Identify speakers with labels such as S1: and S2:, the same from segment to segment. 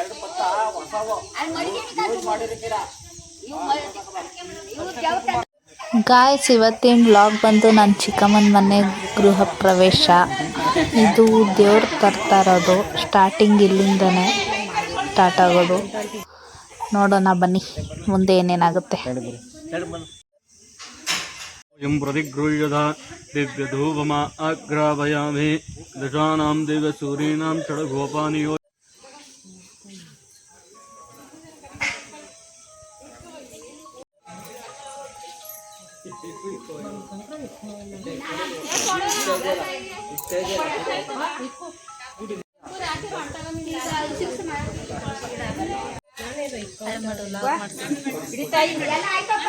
S1: ಎರಡು ಹೊಸವು ಯೂಸ್ ಮಾಡಿರ್ತೀರ?
S2: ಗಾಯ್ಸ್ ಇವತ್ತಿನ ಬ್ಲಾಗ್ ಬಂದು ನನ್ನ ಚಿಕ್ಕಮ್ಮನ ಮನೆ ಗೃಹ ಪ್ರವೇಶ. ಇದು ದೇವ್ರು ತರ್ತಾ ಇರೋದು. ಸ್ಟಾರ್ಟಿಂಗ್ ಇಲ್ಲಿಂದನೇ ಸ್ಟಾರ್ಟ್ ಆಗೋದು. ನೋಡೋಣ ಬನ್ನಿ ಮುಂದೆ ಏನೇನಾಗುತ್ತೆ.
S3: यं प्रतिगृह्यथा दिव्यधूपमा अग्रापयामि दशानां देवसूरीणां षड्गोपानियो ಹಿಡಿತಾ ಇಲ್ಲ
S1: ಆಯ್ತಪ್ಪ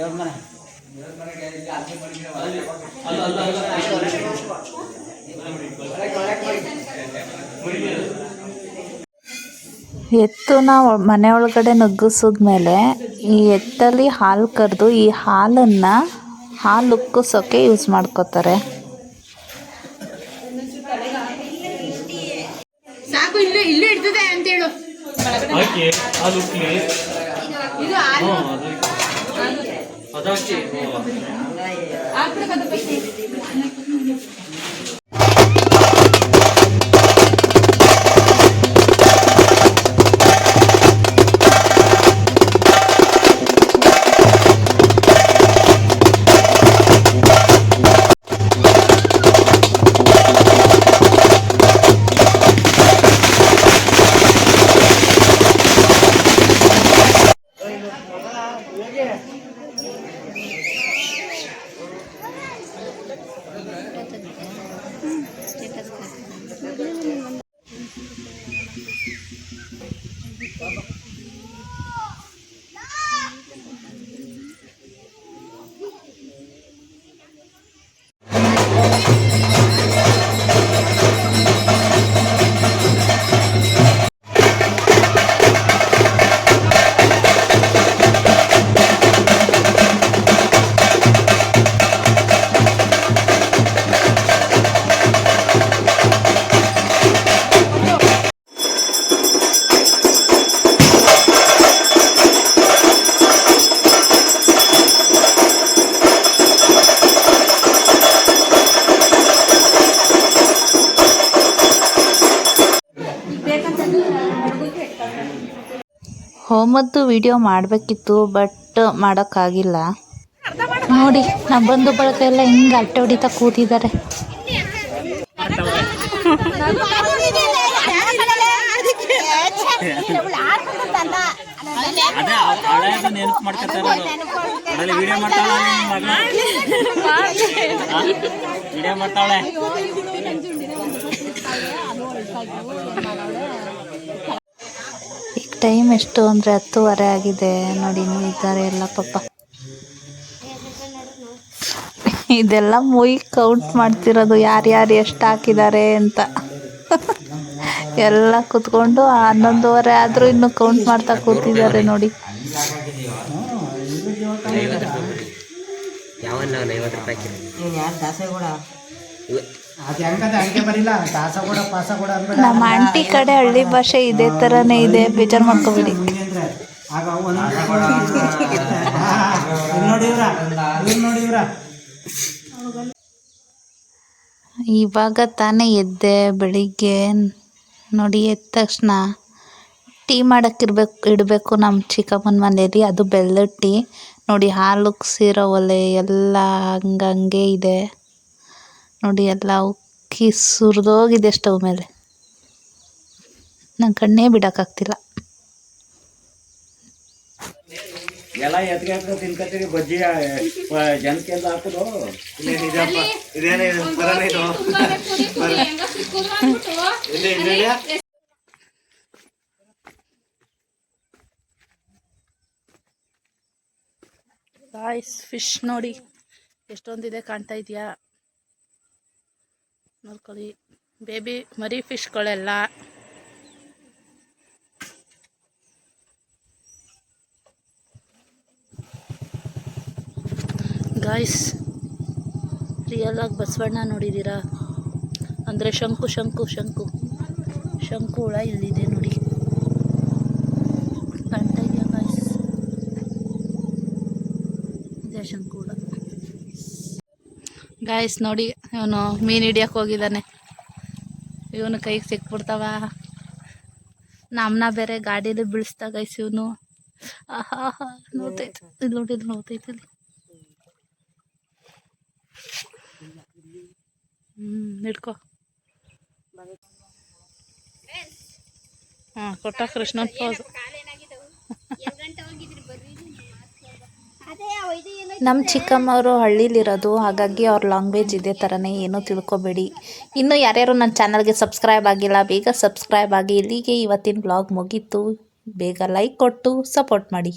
S1: ದೇವ್ರ ಮನೆ.
S2: ಎತ್ತುನ ಮನೆ ಒಳಗಡೆ ನುಗ್ಗಿಸಿದ್ಮೇಲೆ ಈ ಎತ್ತಲ್ಲಿ ಹಾಲು ಕರೆದು ಈ ಹಾಲನ್ನು ಹಾಲು ಉಕ್ಕಿಸೋಕೆ ಯೂಸ್ ಮಾಡ್ಕೋತಾರೆ.
S4: ಸಾಕು ಇಲ್ಲೇ ಇಲ್ಲೇ ಇರ್ತದೆ ಅಂತ ಹೇಳು.
S3: ಹಾಕಿ ಹಾಲು ಉಕ್ಲಿ
S2: ಹೋಮದ್ದು ವಿಡಿಯೋ ಮಾಡಬೇಕಿತ್ತು ಬಟ್ ಮಾಡೋಕ್ಕಾಗಿಲ್ಲ. ನೋಡಿ ನಮ್ಮ ಬಂಧು ಬಳಗ ಎಲ್ಲ ಹಿಂಗೆ ಅಟ್ಟೆ ಹೊಡಿತಾ ಕೂತಿದ್ದಾರೆ.
S1: ಮಾಡ್ತಾಳ.
S2: ಟೈಮ್ ಎಷ್ಟು ಅಂದರೆ ಹತ್ತುವರೆ ಆಗಿದೆ. ನೋಡಿ ಇನ್ನೂ ಇದ್ದಾರೆ ಎಲ್ಲ ಪಾಪ. ಇದೆಲ್ಲ ಮುಯ್ ಕೌಂಟ್ ಮಾಡ್ತಿರೋದು. ಯಾರ್ಯಾರು ಎಷ್ಟು ಹಾಕಿದ್ದಾರೆ ಅಂತ. ಎಲ್ಲ ಕುತ್ಕೊಂಡು ಹನ್ನೊಂದುವರೆ ಆದರೂ ಇನ್ನು ಕೌಂಟ್ ಮಾಡ್ತಾ ಕೂತಿದ್ದಾರೆ ನೋಡಿ.
S5: ಯಾವ ಐವತ್ತು ರೂಪಾಯಿ
S6: ಅದು ಹೆಂಗದ ಹಂಗೆ ಬರಿಲ್ಲ. ದಾಸ ಕೂಡ ಪಾಸ ಕೂಡ ಅನ್ಬೇಡ
S2: ನಮ್ಮ ಆಂಟಿ ಕಡೆ ಹಳ್ಳಿ ಭಾಷೆ ಇದೇ ಥರನೇ ಇದೆ. ಬೇಜಾರು ಮಾಡ್ಕೋಬೇಡಿ.
S6: ಅಂದ್ರೆ ಆಗ ಇವ್ರು
S2: ಇವಾಗ ತಾನೇ ಎದ್ದೆ ಬೆಳಿಗ್ಗೆ. ನೋಡಿ ಎದ್ದ ತಕ್ಷಣ ಟೀ ಮಾಡೋಕ್ಕಿರ್ಬೇಕು ಇಡಬೇಕು ನಮ್ಮ ಚಿಕ್ಕಮ್ಮನ ಮನೇಲಿ. ಅದು ಬೆಲ್ಲದ ಟೀ. ನೋಡಿ ಹಾಲು ಸಿರೋ ಒಲೆ ಎಲ್ಲ ಹಂಗಂಗೆ ಇದೆ. ನೋಡಿ ಎಲ್ಲ ಉಕ್ಕಿ ಸುರಿದೋಗಿದೆ ಸ್ಟವ್ ಮೇಲೆ. ನನ್ನ ಕಣ್ಣೇ ಬಿಡೋಕ್ಕಾಗ್ತಿಲ್ಲ.
S7: ಎಲ್ಲ ಎತ್ಗೆ ಎತ್ಕೊ ತಿನ್ಕತ್ತೀರಿ ಬಜ್ಜಿ ಜನಕ್ಕೆ ಅಂತ ಹಾಕೋದು.
S8: ಇದೇನೇ ಬರೋಣ ಇದು. ಇಲ್ಲಿ ಇಲ್ಲಿ
S2: ಗಾಯ್ಸ್ ಫಿಶ್ ನೋಡಿ. ಎಷ್ಟೊಂದಿದೆ ಕಾಣ್ತಾ ಇದೆಯಾ? ನೋಡ್ಕೊಳ್ಳಿ. ಬೇಬಿ, ಮರಿ ಫಿಶ್ಗಳೆಲ್ಲ. ಗಾಯ್ಸ್ ರಿಯಲ್ ಆಗಿ ಬಸವಣ್ಣ ನೋಡಿದ್ದೀರಾ? ಅಂದರೆ ಶಂಕು ಶಂಕು ಶಂಕು. ಶಂಕು ಹುಳ ಇಲ್ಲಿದೆ ನೋಡಿ. ಕಾಣ್ತಾ ಗಾಯ್ಸ್ ಇದೆ ಶಂಕು ಹುಳ. ಗಾಯ್ಸ್ ನೋಡಿ ಇವನು ಮೀನು ಹಿಡಿಯಕ್ಕೆ ಹೋಗಿದ್ದಾನೆ. ಇವನು ಕೈಗೆ ಸಿಕ್ಬಿಡ್ತಾವ. ನಮ್ಮನ್ನ ಬೇರೆ ಗಾಡೀಲಿ ಬೀಳಿಸ್ದಾಗ ಇವನು. ಆಹಾ ನೋಡ್ತೈತೆ ಇಲ್ಲಿ ನೋಡಿ ಇಲ್ಲಿ ನೋಡ್ತೈತೆ ಇಲ್ಲಿ ಹ್ಞೂ ಹಿಡ್ಕೋ. ಹಾಂ ಕೊಟ್ಟ ಕೃಷ್ಣನ್ ಪೋಸ್ ನಮ್ಮ ಚಿಕ್ಕಮ್ಮವರು ಹಳ್ಳಿಲಿರೋದು, ಹಾಗಾಗಿ ಅವ್ರ ಲ್ಯಾಂಗ್ವೇಜ್ ಇದೇ ಥರನೇ ಏನೂ ತಿಳ್ಕೊಬೇಡಿ. ಇನ್ನು ಯಾರ್ಯಾರು ನನ್ನ ಚಾನಲ್ಗೆ ಸಬ್ಸ್ಕ್ರೈಬ್ ಆಗಿಲ್ಲ, ಬೇಗ ಸಬ್ಸ್ಕ್ರೈಬ್ ಆಗಿ. ಇಲ್ಲಿಗೆ ಇವತ್ತಿನ ಬ್ಲಾಗ್ ಮುಗೀತು. ಬೇಗ ಲೈಕ್ ಕೊಟ್ಟು ಸಪೋರ್ಟ್ ಮಾಡಿ.